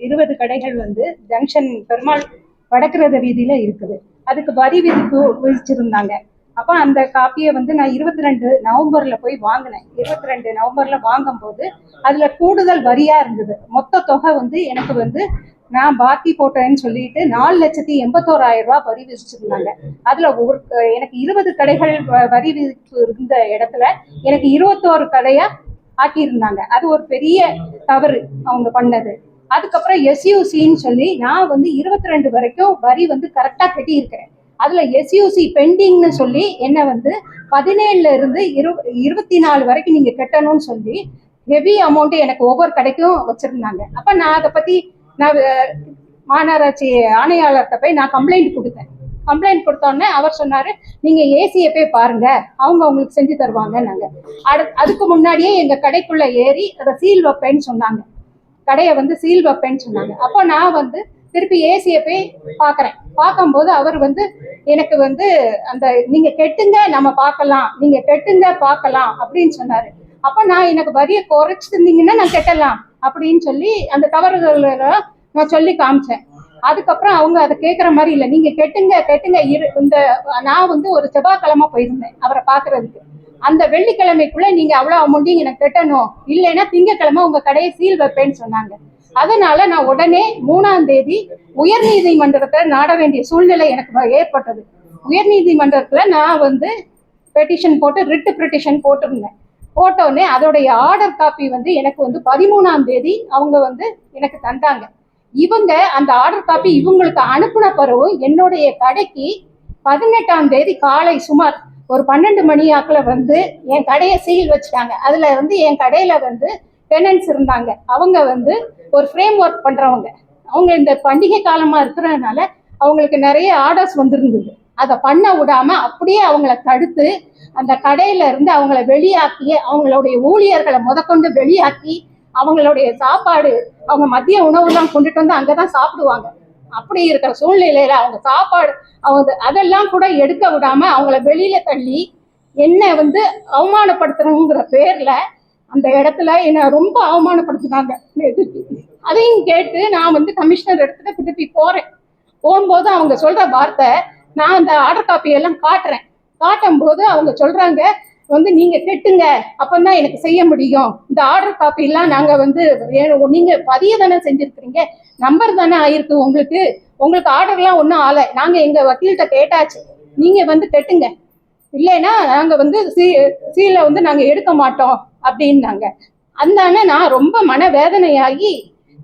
இருபது கடைகள் வந்து ஜங்ஷன் பெருமாள் வடக்கிறத வீதியில இருக்குது. அதுக்கு வரி விதிப்பு விதிச்சிருந்தாங்க. அப்போ அந்த காப்பியை வந்து நான் இருபத்தி ரெண்டு நவம்பர்ல போய் வாங்கினேன். இருபத்தி ரெண்டு நவம்பர்ல வாங்கும்போது அதுல கூடுதல் வரியா இருந்தது. மொத்த தொகை வந்து எனக்கு வந்து நான் பாக்கி போட்டேன்னு சொல்லிட்டு நாலு லட்சத்தி எண்பத்தோராயிரம் ரூபாய் வரி விதிச்சிருந்தாங்க. அதுல ஒரு எனக்கு இருபது கடைகள் வ- வரி விதிப்பு இருந்த இடத்துல எனக்கு இருபத்தோரு கடையா ஆக்கியிருந்தாங்க. அது ஒரு பெரிய தவறு அவங்க பண்ணது. அதுக்கப்புறம் எஸ்யூசின்னு சொல்லி நான் வந்து இருபத்தி ரெண்டு வரைக்கும் வரி வந்து கரெக்டாக கட்டியிருக்கிறேன். அதுல எஸ்யூசி பெண்டிங்னு சொல்லி என்ன வந்து பதினேழுல இருந்து இரு இருபத்தி நாலு வரைக்கும் நீங்க கட்டணும்னு சொல்லி ஹெவி அமௌண்ட் எனக்கு ஒவ்வொரு கடைக்கும் வச்சிருந்தாங்க. அப்ப நான் அதை பத்தி நான் மாநகராட்சி ஆணையாளர்கிட்ட போய் நான் கம்ப்ளைண்ட் கொடுத்தேன். கம்ப்ளைண்ட் கொடுத்தோடனே அவர் சொன்னாரு நீங்க ஏசியை போய் பாருங்க. அவங்க உங்களுக்கு செஞ்சு தருவாங்கன்னாங்க. அடு அதுக்கு முன்னாடியே எங்க கடைக்குள்ள ஏறி அதை சீல் வைப்பேன்னு சொன்னாங்க. கடையை வந்து சீல் வைப்பேன்னு சொன்னாங்க. அப்போ நான் வந்து திருப்பி ஏசியை போய் பார்க்குறேன். பார்க்கும்போது அவர் வந்து எனக்கு வந்து அந்த நீங்கள் கெட்டுங்க நம்ம பார்க்கலாம். நீங்கள் கெட்டுங்க பார்க்கலாம் அப்படின்னு சொன்னார். அப்போ நான் எனக்கு வரியை குறைச்சிருந்தீங்கன்னா நான் கெட்டலாம் அப்படின்னு சொல்லி அந்த தவறுகளை நான் சொல்லி காமிச்சேன். அதுக்கப்புறம் அவங்க அதை கேட்குற மாதிரி இல்லை. நீங்கள் கெட்டுங்க கெட்டுங்க இரு. இந்த நான் வந்து ஒரு செவ்வாய்க்கிழமை போயிருந்தேன் அவரை பார்க்கறதுக்கு. அந்த வெள்ளிக்கிழமைக்குள்ள நீங்க அவ்வளவு அமௌண்ட்டையும் எனக்கு கட்டணும். இல்லைன்னா திங்கக்கிழமை உங்க கடையை சீல் வைப்பேன்னு சொன்னாங்க. அதனால நான் உடனே மூணாம் தேதி உயர் நீதிமன்றத்தை நாட வேண்டிய சூழ்நிலை எனக்கு ஏற்பட்டது. உயர் நீதிமன்றத்துல நான் வந்து பெட்டிஷன் போட்டு ரிட்டு பெட்டிஷன் போட்டிருந்தேன். போட்டோடனே அதோடைய ஆர்டர் காப்பி வந்து எனக்கு வந்து பதிமூணாம் தேதி அவங்க வந்து எனக்கு தந்தாங்க. இவங்க அந்த ஆர்டர் காப்பி இவங்களுக்கு அனுப்புன பிறகு என்னுடைய கடைக்கு பதினெட்டாம் தேதி காலை சுமார் ஒரு பன்னெண்டு மணி ஆக்கில் வந்து என் கடையை சீல் வச்சுட்டாங்க. அதில் வந்து என் கடையில் வந்து டெனன்ஸ் இருந்தாங்க. அவங்க வந்து ஒரு ஃப்ரேம் ஒர்க் பண்ணுறவங்க அவங்க இந்த பண்டிகை காலமாக இருக்கிறதுனால அவங்களுக்கு நிறைய ஆர்டர்ஸ் வந்திருந்தது. அதை பண்ண விடாமல் அப்படியே அவங்கள தடுத்து அந்த கடையில இருந்து அவங்கள வெளியாக்கி அவங்களுடைய ஊழியர்களை முதற்கொண்டு வெளியாக்கி அவங்களுடைய சாப்பாடு அவங்க மதிய உணவுலாம் கொண்டுட்டு வந்து அங்கதான் சாப்பிடுவாங்க. அப்படி இருக்கிற சூழ்நிலையில அவங்க சாப்பாடு அவங்க அதெல்லாம் கூட எடுக்க விடாம அவங்கள வெளியில தள்ளி என்னை வந்து அவமானப்படுத்துறோங்கிற பேர்ல அந்த இடத்துல என்னை ரொம்ப அவமானப்படுத்தினாங்க. அதையும் கேட்டு நான் வந்து கமிஷனர் இடத்துல திருப்பி போறேன். போகும்போது அவங்க சொல்ற வார்த்தை நான் அந்த ஆர்டர் காப்பி எல்லாம் காட்டுறேன். காட்டும் போது அவங்க சொல்றாங்க வந்து நீங்க கெட்டுங்க அப்பந்தான் எனக்கு செய்ய முடியும். இந்த ஆர்டர் காப்பி எல்லாம் நாங்க வந்து நீங்க பதிய தானே செஞ்சிருக்கிறீங்க? நம்பர் தானே ஆயிருக்கு உங்களுக்கு? உங்களுக்கு ஆர்டர்லாம் ஒன்றும் ஆலை நாங்க எங்க வக்கீல்கிட்ட கேட்டாச்சு. நீங்க வந்து கெட்டுங்க. இல்லைன்னா நாங்க வந்து சீ சீலை வந்து நாங்க எடுக்க மாட்டோம் அப்படின்னாங்க. அந்தானே நான் ரொம்ப மன வேதனையாகி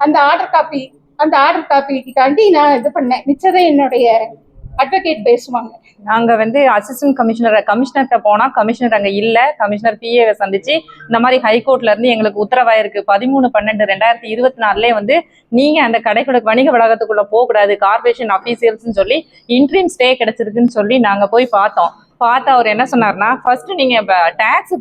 அந்த ஆர்டர் காப்பி அந்த ஆர்டர் காப்பிக்காண்டி நான் இது பண்ணேன். மிச்சதை என்னுடைய அட்வொகேட் பேசுவாங்க. நாங்க வந்து அசிஸ்டன்ட் கமிஷனர் கமிஷனர்கிட்ட போனா கமிஷனர் அங்க இல்ல கமிஷனர் பிஏவை சந்திச்சு இந்த மாதிரி ஹைகோர்ட்ல இருந்து எங்களுக்கு உத்தரவாயிருக்கு. பதிமூணு பன்னெண்டு ரெண்டாயிரத்தி இருபத்தி நாலுலே வந்து நீங்க அந்த கடைக்குள்ள வணிக வளாகத்துக்குள்ள போக கூடாது கார்பரேஷன் அபிஷியல்ஸ்னு சொல்லி இன்ட்ரீம் ஸ்டே கிடைச்சிருக்குன்னு சொல்லி நாங்க போய் பார்த்தோம். பார்த்து அவர் என்ன சொன்னார்னா ஃபர்ஸ்ட் நீங்க டேக்ஸ்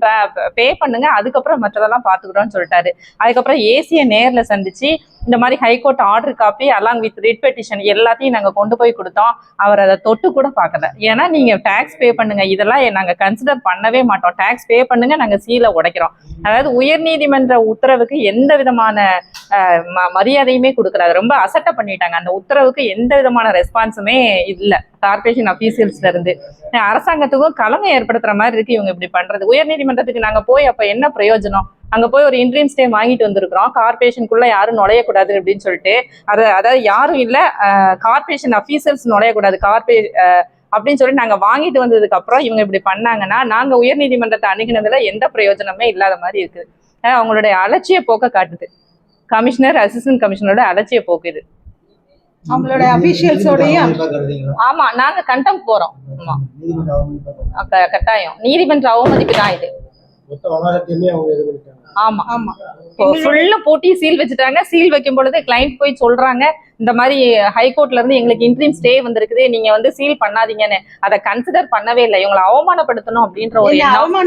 பே பண்ணுங்க அதுக்கப்புறம் மற்றதெல்லாம் பாத்துக்கிறோம்னு சொல்லிட்டாரு. அதுக்கப்புறம் ஏசியை நேர்ல சந்திச்சு இந்த மாதிரி high court order copy along with writ petition எல்லாத்தையும் நாங்க கொண்டு போய் கொடுத்தோம். அவர் அதை தொட்டு கூட பார்க்கல. ஏன்னா நீங்க டேக்ஸ் பே பண்ணுங்க. இதெல்லாம் நாங்க கன்சிடர் பண்ணவே மாட்டோம். டேக்ஸ் பே பண்ணுங்க நாங்க சீலை உடைக்கிறோம். அதாவது உயர்நீதிமன்ற உத்தரவுக்கு எந்த விதமான ம- மரியாதையுமே கொடுக்கறாரு ரொம்ப அசட்டை பண்ணிட்டாங்க. அந்த உத்தரவுக்கு எந்த விதமான ரெஸ்பான்ஸுமே இல்ல. கார்பரேஷன் அபிஷியல்ஸ்ல இருந்து. அரசாங்கத்துக்கும் கலமை ஏற்படுத்துற மாதிரி இருக்கு இவங்க இப்படி பண்றது. உயர்நீதிமன்றத்துக்கு நாங்க போய் அப்ப என்ன பிரயோஜனம்? அங்க போய் ஒரு இன்ட்ரீம் ஸ்டே வாங்கிட்டு வந்திருக்கிறோம். கார்பரேஷனுக்குள்ள யாரும் நுழையக்கூடாது அப்படின்னு சொல்லிட்டு. அது அதாவது யாரும் இல்ல கார்பரேஷன் அஃபீஷியல்ஸ் நுழையக்கூடாது. கார்பரே அப்படின்னு சொல்லி நாங்க வாங்கிட்டு வந்ததுக்கு அப்புறம் இவங்க இப்படி பண்ணாங்கன்னா நாங்க உயர்நீதிமன்றத்தை அணுகினதுல எந்த பிரயோஜனமே இல்லாத மாதிரி இருக்குது அவங்களுடைய அலட்சிய போக்க காட்டுது. கமிஷனர் அசிஸ்டன்ட் கமிஷனரோட அலட்சிய போக்கு இது. அவங்களோட அபிஷியல்ஸோடையும் ஆமா நாங்க கண்டம் போறோம். ஆமா. கட்டாயம். நீதிமன்ற அவமதிப்பு தான் இது. ஆமா. ஆமா. ஃபுல்லா பூட்டி சீல் வச்சுட்டாங்க. சீல் வைக்கும் பொழுது கிளைண்ட் போய் சொல்றாங்க இந்த மாதிரி ஹைகோர்ட்ல இருந்து எங்களுக்கு இன்ட்ரீம் ஸ்டே வந்திருக்குது நீங்க வந்து சீல் பண்ணாதீங்கன்னு. அதை கன்சிடர் பண்ணவே இல்லை. இவங்களை அவமானப்படுத்தணும் அப்படின்ற ஒரு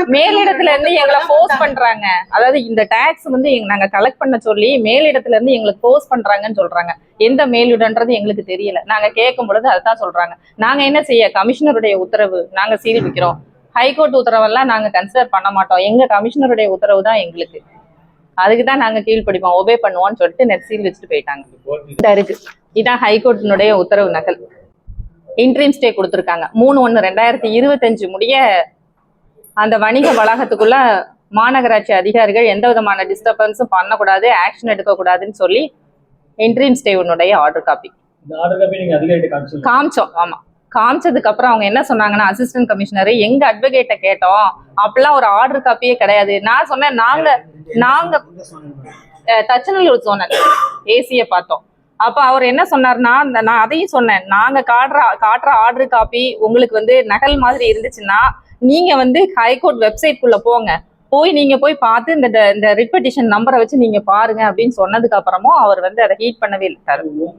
மேலிடத்துல இருந்து எங்களை ஃபோர்ஸ் பண்றாங்க. அதாவது இந்த டாக்ஸ் வந்து எங்க- நாங்க கலெக்ட் பண்ண சொல்லி மேலிடத்துல இருந்து எங்களுக்கு ஃபோர்ஸ் பண்றாங்கன்னு சொல்றாங்க. எந்த மேலிடன்றது எங்களுக்கு தெரியல. நாங்க கேட்கும் பொழுது அதுதான் சொல்றாங்க. நாங்க என்ன செய்ய? கமிஷனருடைய உத்தரவு நாங்க சீல் வைக்கிறோம். ஹைகோர்ட் உத்தரவெல்லாம் நாங்க கன்சிடர் பண்ண மாட்டோம். எங்க கமிஷனருடைய உத்தரவு தான் எங்களுக்கு. அதுக்கு தான் நாங்க கீழ்ப்படிப்போம். ஒபே பண்ணுவோம்னு சொல்லிட்டு நெட் சீல் வச்சுட்டு போயிட்டாங்க. இருக்கு. இதான் ஹைகோர்ட்டினுடைய உத்தரவு நகல். இன்ட்ரீம் ஸ்டே கொடுத்துருக்காங்க. மூணு ஒன்று ரெண்டாயிரத்தி இருபத்தஞ்சு முடிய அந்த வணிக வளாகத்துக்குள்ள மாநகராட்சி அதிகாரிகள் எந்த விதமான டிஸ்டர்பன்ஸும் பண்ணக்கூடாது ஆக்ஷன் எடுக்கக்கூடாதுன்னு சொல்லி இன்ட்ரீம் ஸ்டே உன்னுடைய ஆர்டர் காப்பி காமிச்சோம். ஆமா. காமிச்சதுக்கு அப்புறம் அவங்க என்ன சொன்னாங்கன்னா அசிஸ்டன்ட் கமிஷனர் எங்க அட்வொகேட்ட கேட்டோம். அப்பெல்லாம் ஒரு ஆர்டர் காப்பியே கிடையாது. நான் சொன்னேன் நாங்க நாங்க தச்சநல்லூர் சொன்னேன் ஏசிய பார்த்தோம். அப்ப அவர் என்ன சொன்னார்னா இந்த- நான் அதையும் சொன்னேன். நாங்க காட்டுற காட்டுற ஆர்டர் காப்பி உங்களுக்கு வந்து நகல் மாதிரி இருந்துச்சுன்னா நீங்க வந்து ஹைகோர்ட் வெப்சைட் குள்ள போங்க. போய் நீங்க போய் பார்த்து இந்த இந்த ரிட் பெட்டிஷன் நம்பரை வச்சு நீங்க பாருங்க அப்படின்னு சொன்னதுக்கு அப்புறமும் அவர் வந்து அதை ஹீட் பண்ணவே இல்லை.